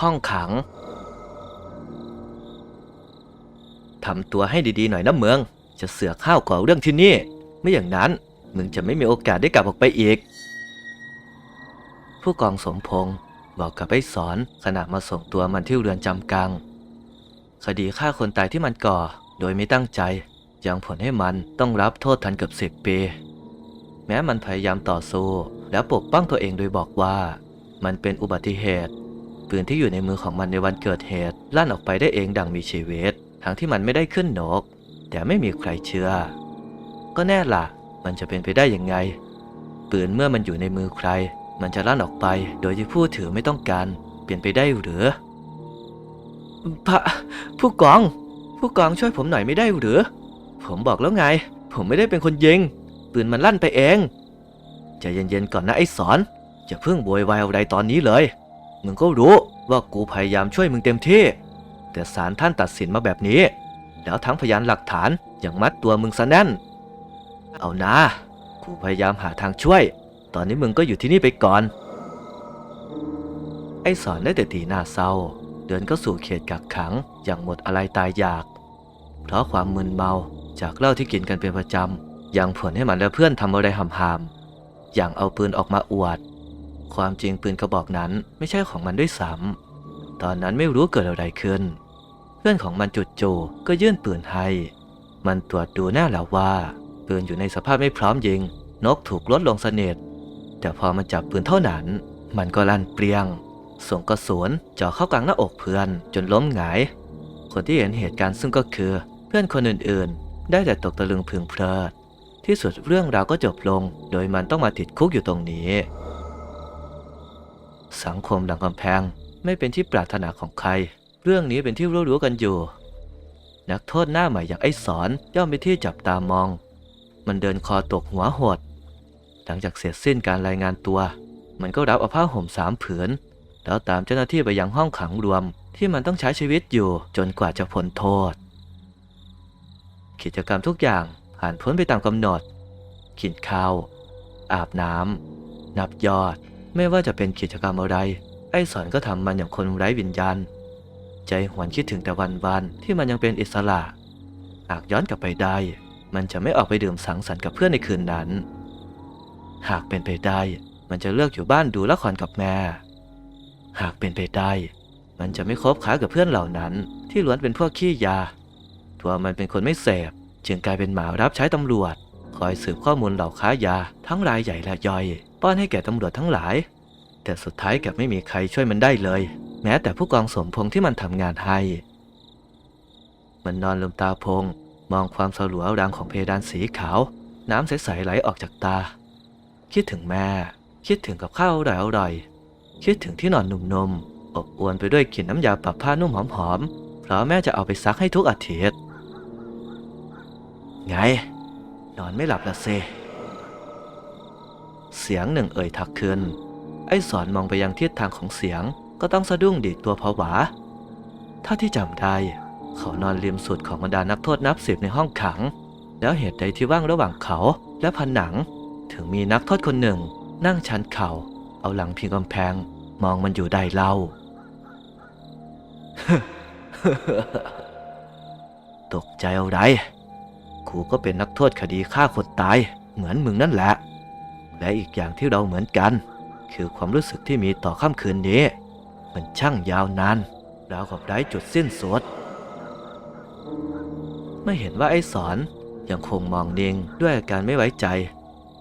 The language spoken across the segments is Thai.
ห้องขัง ทำตัวให้ดีๆหน่อยนะเมือง จะเสือกข้าวก่อเรื่องที่นี่ ไม่อย่างนั้นมึงจะไม่มีโอกาสได้กลับออกไปอีก ผู้กองสมพงศ์บอกกับไอ้สอนขณะมาส่งตัวมันที่เรือนจำกลาง คดีฆ่าคนตายที่มันก่อ โดยไม่ตั้งใจ ยังผลให้มันต้องรับโทษทันเกือบสิบปี แม้มันพยายามต่อสู้และปกป้องตัวเองโดยบอกว่า มันเป็นอุบัติเหตุ ปืนที่อยู่ในมือของมันในวันเกิดเหตุ ลั่นออกไปได้เองดังมีชีวิต ทั้งที่มันไม่ได้ขึ้นนก แต่ไม่มีใครเชื่อ ก็แน่ล่ะ มันจะเป็นไปได้ยังไง ปืนเมื่อมันอยู่ในมือใคร มันจะลั่นออกไป โดยที่ผู้ถือไม่ต้องการ เปลี่ยนไปได้หรือพระผู้กอง ผู้กองช่วยผมหน่อยไม่ได้หรือ ผมบอกแล้วไง ผมไม่ได้เป็นคนยิง ปืนมันลั่นไปเองใจเย็นๆก่อนนะไอ้สอนอย่าเพิ่งโวยวายอะไรตอนนี้เลย มึงก็รู้ว่ากูพยายามช่วยมึงเต็มที่ แต่ศาลท่านตัดสินมาแบบนี้ แล้วทั้งพยานหลักฐานยังมัดตัวมึงซะแน่น เอานะ กูพยายามหาทางช่วย ตอนนี้มึงก็อยู่ที่นี่ไปก่อน ไอ้สอนได้แต่ตีหน้าเศร้า เดินเข้าสู่เขตกักขังอย่างหมดอะไรตายอยาก เพราะความมึนเมาจากเหล้าที่กินกันเป็นประจำยังผลให้มันและเพื่อนทำอะไรหำๆอย่างเอาปืนออกมาอวด ความจริงปืนกระบอกนั้นไม่ใช่ของมันด้วยซ้ำตอนนั้นไม่รู้เกิดอะไรขึ้น เพื่อนของมันจุดโจก็ยื่นปืนให้ มันตรวจดูแน่แล้วว่า ปืนอยู่ในสภาพไม่พร้อมยิง นกถูกลดลงสนิทแต่พอมันจับปืนเท่านั้น มันก็ลั่นเปรียง ส่งกระสุนเจ่อเข้ากลางหน้าอกเพื่อนจนล้มหงาย คนที่เห็นเหตุการณ์ซึ่งก็คือเพื่อนคนอื่นๆ ได้แต่ตกตะลึงพึงเพลิด ที่สุดเรื่องราวก็จบลง โดยมันต้องมาติดคุกอยู่ตรงนี้ สังคมหลังกำแพงไม่เป็นที่ปรารถนาของใคร เรื่องนี้เป็นที่รู้ๆกันอยู่ นักโทษหน้าใหม่อย่างไอ้สอนย่อมเป็นที่จับตามอง มันเดินคอตกหัวหด หลังจากเสร็จสิ้นการรายงานตัว มันก็รับเอาผ้าห่มสามผืน แล้วตามเจ้าหน้าที่ไปยังห้องขังรวม ที่มันต้องใช้ชีวิตอยู่จนกว่าจะพ้นโทษ กิจกรรมทุกอย่างผ่านพ้นไปตามกำหนด กินข้าว อาบน้ำนับยอด ไม่ว่าจะเป็นกิจกรรมอะไร ไอ้สอนก็ทำมันอย่างคนไร้วิญญาณ ใจหวนคิดถึงแต่วันวันที่มันยังเป็นอิสระ หากย้อนกลับไปได้ มันจะไม่ออกไปดื่มสังสรรค์กับเพื่อนในคืนนั้น หากเป็นไปได้ มันจะเลือกอยู่บ้านดูละครกับแม่ หากเป็นไปได้ มันจะไม่คบค้ากับเพื่อนเหล่านั้น ที่ล้วนเป็นพวกขี้ยา ตัวมันเป็นคนไม่เสพจึงกลายเป็นหมารับใช้ตำรวจ คอยสืบข้อมูลเหล่าค้ายาทั้งรายใหญ่และย่อย ป้อนให้แก่ตำรวจทั้งหลาย แต่สุดท้ายกลับไม่มีใครช่วยมันได้เลย แม้แต่ผู้กองสมพงษ์ที่มันทำงานให้ มันนอนลืมตาพง มองความสลัวรางของเพดานสีขาว น้ำใสๆไหลออกจากตา คิดถึงแม่ คิดถึงกับข้าวอร่อยๆคิดถึงที่นอนนุ่มๆอบอวลไปด้วยกลิ่นน้ำยาปรับผ้านุ่มหอมๆเพราะแม่จะเอาไปซักให้ทุกอาทิตย์ไง นอนไม่หลับละเซ เสียงหนึ่งเอ่ยทักขึ้น ไอ้สอนมองไปยังทิศทางของเสียงก็ต้องสะดุ้งดีดตัวผวา ถ้าที่จำได้ เขานอนริมสุดของบรรดานักโทษนับสิบในห้องขัง แล้วเหตุใดที่ว่างระหว่างเขาและผนัง ถึงมีนักโทษคนหนึ่ง นั่งชันเข่า เอาหลังพิงกำแพง มองมันอยู่ได้เล่า ตกใจอะไรกูก็เป็นนักโทษคดีฆ่าคนตาย เหมือนมึงนั่นแหละ และอีกอย่างที่เราเหมือนกัน คือความรู้สึกที่มีต่อค่ำคืนนี้ มันช่างยาวนานราวกับไร้จุดสิ้นสุดเมื่อเห็นว่าไอ้สอนยังคงมองนิ่งด้วยอาการไม่ไว้ใจ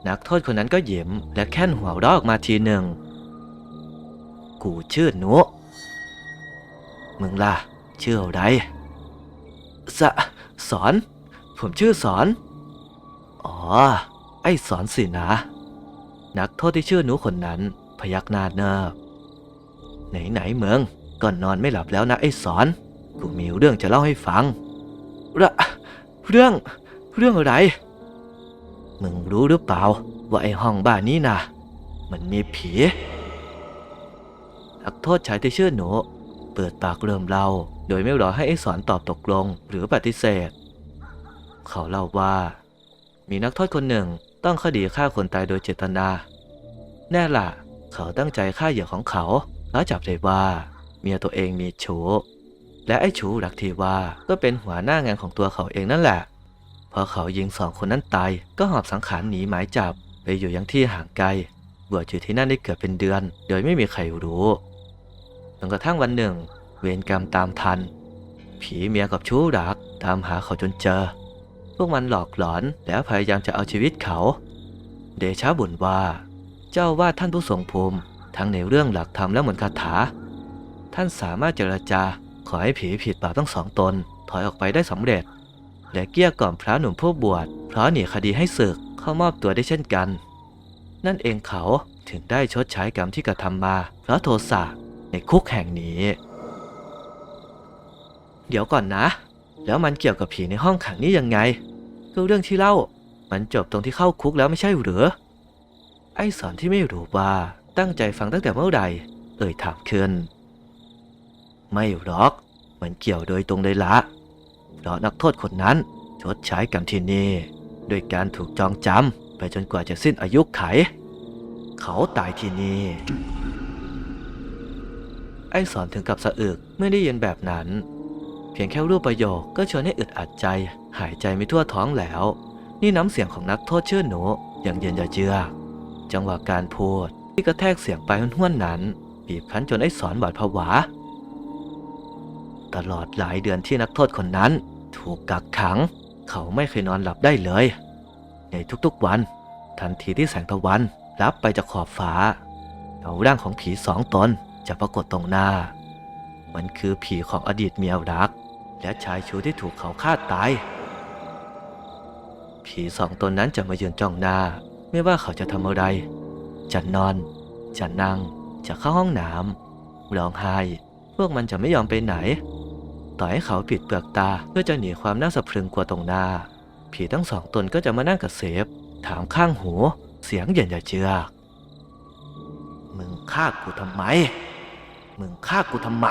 นักโทษคนนั้นก็ยิ้มและแค่นหัวเราะออกมาทีหนึ่ง กูชื่อหนูมึงล่ะ ชื่ออะไรสะสอน ผมชื่อสอน อ๋อ ไอ้สอนสินะ นักโทษที่ชื่อหนูคนนั้น พยักหน้าเนิบไหนไหนเมืองก่อนนอนไม่หลับแล้วนะไอ้สอน กูมีเรื่องจะเล่าให้ฟังระเรื่องเรื่องอะไร มึงรู้หรือเปล่า ว่าไอ้ห้องบ้านนี้นะมันมีผีนักโทษชายที่ชื่อหนู เปิดปากเริ่มเล่า โดยไม่รอให้ไอ้สอนตอบตกลงหรือปฏิเสธ เขาเล่าว่า มีนักโทษคนหนึ่ง ต้องคดีฆ่าคนตายโดยเจตนา แน่ล่ะ เขาตั้งใจฆ่าเหยื่อของเขา แล้วจับได้ว่า เมียตัวเองมีชู้และไอ้ชู้รักทีว่าก็เป็นหัวหน้างานของตัวเขาเองนั่นแหละพอเขายิงสองคนนั้นตาย ก็หอบสังขารหนีหมายจับไปอยู่ยังที่ห่างไกลบวชอยู่ที่นั่นได้เกือบเป็นเดือน โดยไม่มีใครรู้จนกระทั่งวันหนึ่ง เวรกรรมตามทัน ผีเมียกับชู้รักตามหาเขาจนเจอ วกมันหลอกหลอนแล้วพยายามจะเอาชีวิตเขา เดชะบุญว่า เจ้าว่าท่านผู้ทรงภูมิทั้งในเรื่องหลักธรรมและมนต์คาถา ท่านสามารถเจรจาขอให้ผีผิดบาปทั้งสองตนถอยออกไปได้สำเร็จ และเกี้ยกล่อมพระหนุ่มผู้บวชเพราะหนีคดีให้ศึกเข้ามอบตัวได้เช่นกัน นั่นเองเขาถึงได้ชดใช้กรรมที่กระทำมาเพราะโทสะในคุกแห่งนี้ เดี๋ยวก่อนนะ แล้วมันเกี่ยวกับผีในห้องขังนี้ยังไง ก็เรื่องที่เล่า มันจบตรงที่เข้าคุกแล้วไม่ใช่หรือไอ้สอนที่ไม่รู้ว่าตั้งใจฟังตั้งแต่เมื่อไหร่เอ่ยถามขึ้น ไม่หรอก มันเกี่ยวโดยตรงเลยละเพราะนักโทษคนนั้นชดใช้กรรมที่นี่โดยการถูกจองจำไปจนกว่าจะสิ้นอายุไข เขาตายที่นี่ไอ้สอนถึงกับสะอึกเมื่อได้ยินแบบนั้น พียงแค่รูปประโยคก็ชวนให้อึดอัดใจ หายใจไม่ทั่วท้องแล้ว นี่น้ำเสียงของนักโทษชื่อหนูอย่างเย็นยาเจือกจังหวะการพูดที่กระแทกเสียงไปห้วนๆนั้นบีบคั้นจนไอ้สอนหวาดผวา ตลอดหลายเดือนที่นักโทษคนนั้น ถูกกักขัง เขาไม่เคยนอนหลับได้เลย ในทุกๆวัน ทันทีที่แสงตะวันรับไปจากขอบฟ้าเงาร่างของผีสองตนจะปรากฏตรงหน้า มันคือผีของอดีตเมียรัก และชายชูที่ถูกเขาฆ่าตาย ผีสองตนนั้นจะมายืนจ้องหน้า ไม่ว่าเขาจะทำอะไร จะนอน จะนั่ง จะเข้าห้องน้ำร้องไห้ พวกมันจะไม่ยอมไปไหน ต่อให้เขาปิดเปลือกตาเพื่อจะหนีความน่าสะพรึงกลัวตรงหน้า ผีทั้งสองตนก็จะมานั่งกับเสฟถามข้างหู เสียงเย็นอย่าเชือกมึงฆ่ากูทำไม มึงฆ่ากูทำไม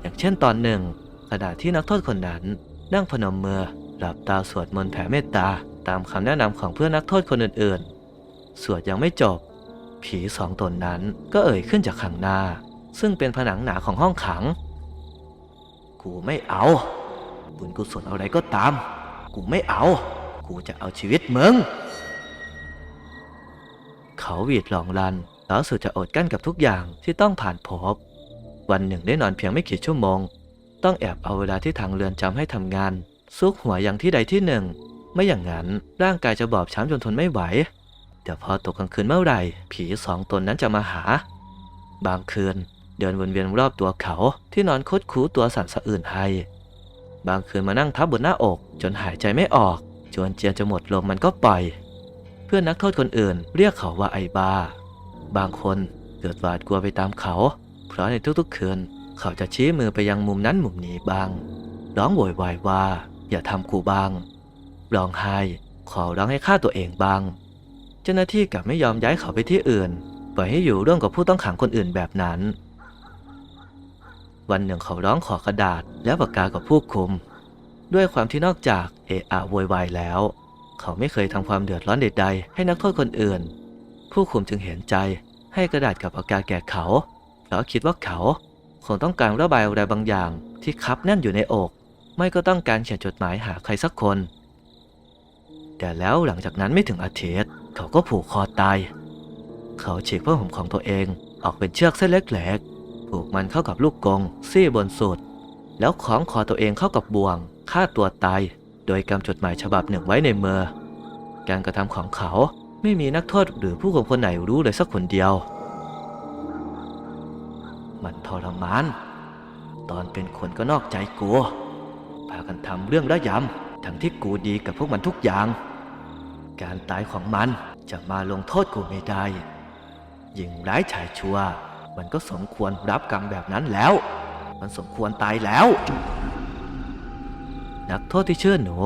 อย่างเช่นตอนหนึ่ง ขณะที่นักโทษคนนั้น นั่งพนมมือหลับตาสวดมนต์แผ่เมตตาตามคำแนะนำของเพื่อนนักโทษคนอื่นๆ สวดยังไม่จบ ผีสองตนนั้นก็เอ่ยขึ้นจากข้างหน้า ซึ่งเป็นผนังหนาของห้องขัง กูไม่เอา บุญกุศลอะไรก็ตาม กูไม่เอา กูจะเอาชีวิตมึง เขาหวีดหลองลันแล้วสุดจะอดกั้นกับทุกอย่างที่ต้องผ่านพบ วันหนึ่งได้นอนเพียงไม่กี่ชั่วโมง ต้องแอบเอาเวลาที่ทางเรือนจำให้ทำงาน ซุกหัวอย่างที่ใดที่หนึ่ง ไม่อย่างนั้นร่างกายจะบอบช้ำจนทนไม่ไหวแต่พอตกกลางคืนเมื่อไหร่ ผีสองตนนั้นจะมาหา บางคืน เดินวนเวียนรอบตัวเขาที่นอนคดคูตัวสั่นสะอื่นให้บางคืนมานั่งทับบนหน้าอก จนหายใจไม่ออก จนเจียนจะหมดลมมันก็ปล่อย เพื่อนนักโทษคนอื่นเรียกเขาว่าไอ้บ้าบางคนเกิดหวาดกลัวไปตามเขา เพราะในทุกๆ คืน เขาจะชี้มือไปยังมุมนั้นมุมนี้บ้าง ร้องโวยวายว่า อย่าทำกูบ้างร้องไห้ขอร้องให้ฆ่าตัวเองบ้าง เจ้าหน้าที่กลับไม่ยอมย้ายเขาไปที่อื่น ปล่อยให้อยู่ร่วมกับผู้ต้องขังคนอื่นแบบนั้น วันหนึ่งเขาร้องขอกระดาษและปากกากับผู้คุม ด้วยความที่นอกจากเอะอะโวยวายแล้ว เขาไม่เคยทำความเดือดร้อนใดๆให้นักโทษคนอื่น ผู้คุมจึงเห็นใจให้กระดาษกับปากกาแก่เขา เพราคิดว่าเขาคงต้องการระบายอะไรบางอย่างที่คับแน่นอยู่ในอก ไม่ก็ต้องการเขียนจดหมายหาใครสักคน แต่แล้วหลังจากนั้นไม่ถึงอาทิตย์เขาก็ผูกคอตาย เขาฉีกผ้าห่มของตัวเองออกเป็นเชือกเส้นเล็กๆ ผูกมันเข้ากับลูกกงซี่บนสุด แล้วคล้องคอตัวเองเข้ากับบ่วงฆ่าตัวตาย โดยกำจดหมายฉบับหนึ่งไว้ในมือ การกระทำของเขาไม่มีนักโทษหรือผู้คุมคนไหนรู้เลยสักคนเดียว มันทรมาน ตอนเป็นคนก็นอกใจกูพากันทำเรื่องระยำทั้งที่กูดีกับพวกมันทุกอย่าง การตายของมันจะมาลงโทษกูไม่ได้ยิงร้ายชายชั่ว มันก็สมควรรับกรรมแบบนั้นแล้ว มันสมควรตายแล้ว นักโทษที่ชื่อหนู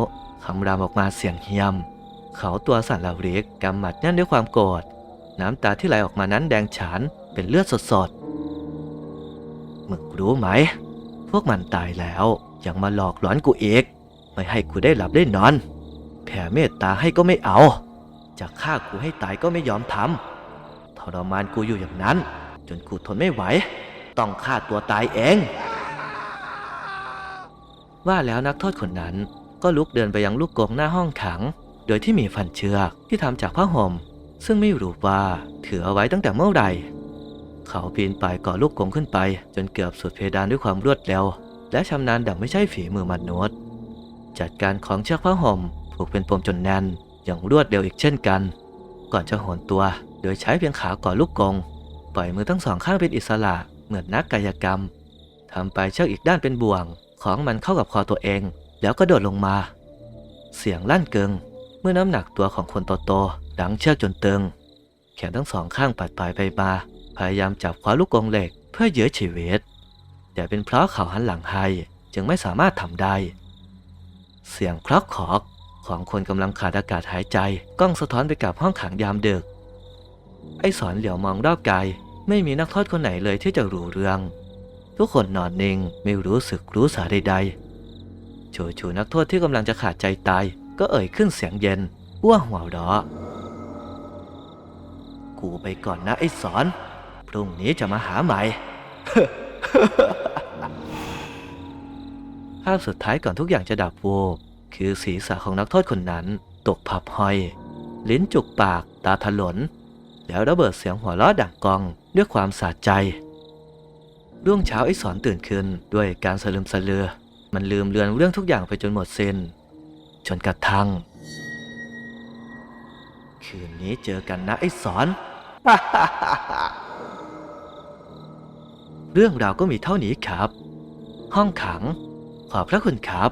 คำรามออกมาเสียงเฮียม เขาตัวสั่นระริกกำหมัดแน่นด้วยความโกรธน้ำตาที่ไหลออกมานั้นแดงฉานเป็นเลือดสดๆ มึงรู้ไหม พวกมันตายแล้วยังมาหลอกหลอนกูอีก ไม่ให้กูได้หลับได้นอน แผ่เมตตาให้ก็ไม่เอา จะฆ่ากูให้ตายก็ไม่ยอมทำทรมานกูอยู่อย่างนั้น จนกูทนไม่ไหว ต้องฆ่าตัวตายเอง ว่าแล้วนักโทษคนนั้นก็ลุกเดินไปยังลูกกงหน้าห้องขัง โดยที่มีฟันเชือกที่ทำจากผ้าห่มซึ่งไม่รู้ว่าถือเอาไว้ตั้งแต่เมื่อไหร่ เขาปีนป่ายก่อลูกกงขึ้นไป จนเกือบสุดเพดานด้วยความรวดเร็ว และชำนาญดังไม่ใช่ฝีมือมนุษย์จัดการของเชือกผ้าห่มผูกเป็นปมจนแน่นอย่างรวดเร็วอีกเช่นกัน ก่อนจะโหนตัว โดยใช้เพียงขาก่อลูกกง ปล่อยมือทั้งสองข้างเป็นอิสระเหมือนนักกายกรรมทำไปเชือกอีกด้านเป็นบ่วง ของมันเข้ากับคอตัวเอง แล้วก็โดดลงมา เสียงลั่นเกิง เมื่อน้ำหนักตัวของคนโตๆดังเชือกจนตึง แขนทั้งสองข้างปัดปลายไปมา พยายามจับคว้าลูกกรงเหล็กเพื่อเยื้อชีวิต แต่เป็นเพราะเขาหันหลังให้จึงไม่สามารถทำได้ เสียงคลอกขอกของคนกำลังขาดอากาศหายใจกล้องสะท้อนไปกับห้องขังยามดึก ไอ้สอนเหลียวมองรอบกายไม่มีนักโทษคนไหนเลยที่จะรู้เรื่อง ทุกคนนอนนิ่งไม่รู้สึกรู้สาใดๆจู่ๆนักโทษที่กำลังจะขาดใจตาย ก็เอ่ยขึ้นเสียงเย็นว่าหัวเราะกูไปก่อนนะไอ้สอน พรุ่งนี้จะมาหาใหม่ ภาพสุดท้ายก่อนทุกอย่างจะดับวูบคือศีรษะของนักโทษคนนั้น ตกพับห้อย ลิ้นจุกปาก ตาถลน แล้วระเบิดเสียงหัวเราะดังกองด้วยความสะใจรุ่งเช้าไอ้สอนตื่นขึ้นด้วยการสลืมสลือ มันลืมเลือนเรื่องทุกอย่างไปจนหมดสิ้น จนกระทั่ง คืนนี้เจอกันนะไอ้สอน เรื่องราวก็มีเท่านี้ครับ ห้องขัง ขอบพระคุณครับ